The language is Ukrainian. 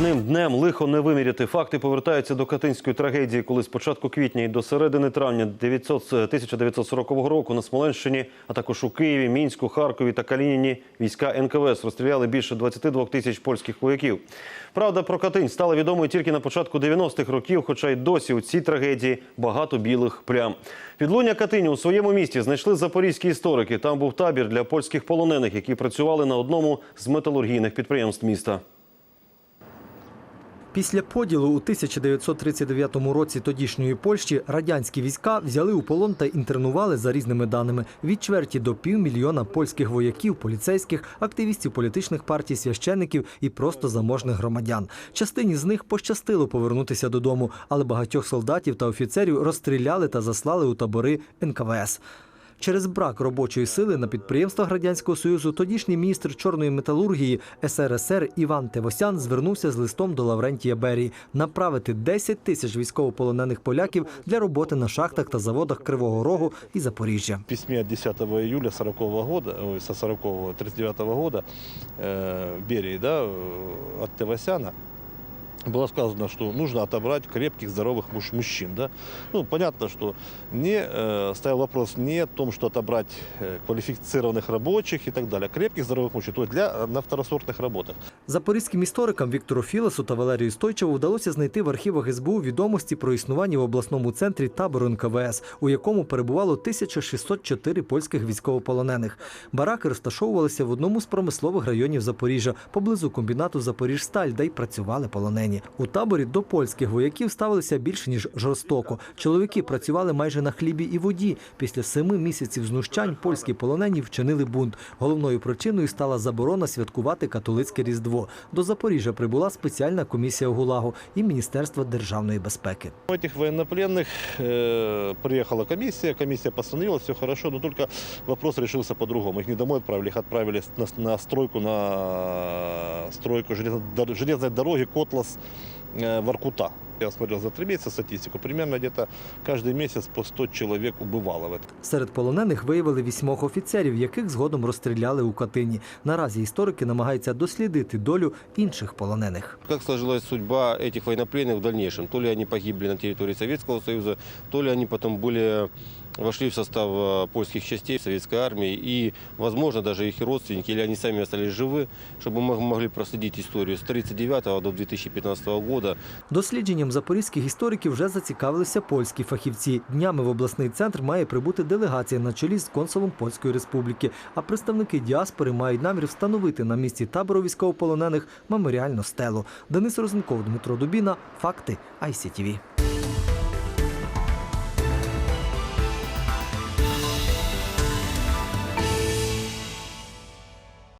одним днем лихо не виміряти. Факти повертаються до катинської трагедії, коли з початку квітня і до середини травня 900 1940 року на Смоленщині, а також у Києві, Мінську, Харкові та Калініні війська НКВС розстріляли більше 22 тисяч польських вояків. Правда про Катинь стала відомою тільки на початку 90-х років, хоча й досі у цій трагедії багато білих плям. Підлуння Катині у своєму місті знайшли запорізькі історики. Там був табір для польських полонених, які працювали на одному з металургійних підприємств міста. Після поділу у 1939 році тодішньої Польщі радянські війська взяли у полон та інтернували за різними даними від чверті до півмільйона польських вояків, поліцейських, активістів політичних партій, священиків і просто заможних громадян. Частині з них пощастило повернутися додому, але багатьох солдатів та офіцерів розстріляли та заслали у табори НКВС. Через брак робочої сили на підприємствах радянського союзу тодішній міністр чорної металургії СРСР Іван Тевосян звернувся з листом до Лаврентія Берії направити 10 тисяч військовополонених поляків для роботи на шахтах та заводах Кривого Рогу і Запоріжжя. В письме от 10 июля 40 года, ой, со 40 39 года э, да, э, от Тевасяна было сказано, что нужно отобрать крепких, здоровых муж, мужчин. Да? Ну, понятно, что не э, стоял вопрос не о том, что отобрать э, квалифицированных рабочих и так далее, а крепких, здоровых мужчин, то есть для, э, на второсортных работах. Запорізьким історикам Віктору Філесу та Валерію Стойчеву вдалося знайти в архівах СБУ відомості про існування в обласному центрі табору НКВС, у якому перебувало 1604 польських військовополонених. Бараки розташовувалися в одному з промислових районів Запоріжжя, поблизу комбінату Запоріжсталь, де й працювали полонені. У таборі до польських вояків ставилися більше ніж жорстоко. Чоловіки працювали майже на хлібі і воді. Після семи місяців знущань польські полонені вчинили бунт. Головною причиною стала заборона святкувати католицьке різдво. До Запоріжжя прибула спеціальна комісія ГУЛАГу і Міністерства державної безпеки. У этих военнопленных э, приехала комиссия, комиссия постановила, все хорошо, но только вопрос решился по-другому. Их не домой отправили, их отправили на, на стройку, на стройку железной, дор- железной дороги Котлас э, Воркута. Я смотрел за три месяца статистику, примерно где-то каждый месяц по 100 человек убывало в этом. Серед полонених виявили вісьмох офіцерів, яких згодом розстріляли у Катині. Наразі історики намагаються дослідити долю інших полонених. Как сложилась судьба этих военнопленных в дальнейшем? То ли они погибли на территории Советского Союза, то ли они потом были, вошли в состав э, польских частей Советской армии, и, возможно, даже их родственники, или они сами остались живы, чтобы мы могли проследить историю с 1939 до 2015 года. Дослідженням запорізьких істориків вже зацікавилися польські фахівці. Днями в обласний центр має прибути делегація на чолі з консулом Польської республіки. А представники діаспори мають намір встановити на місці табору військовополонених меморіальну стелу. Денис Розенков, Дмитро Дубіна. Факти ICTV.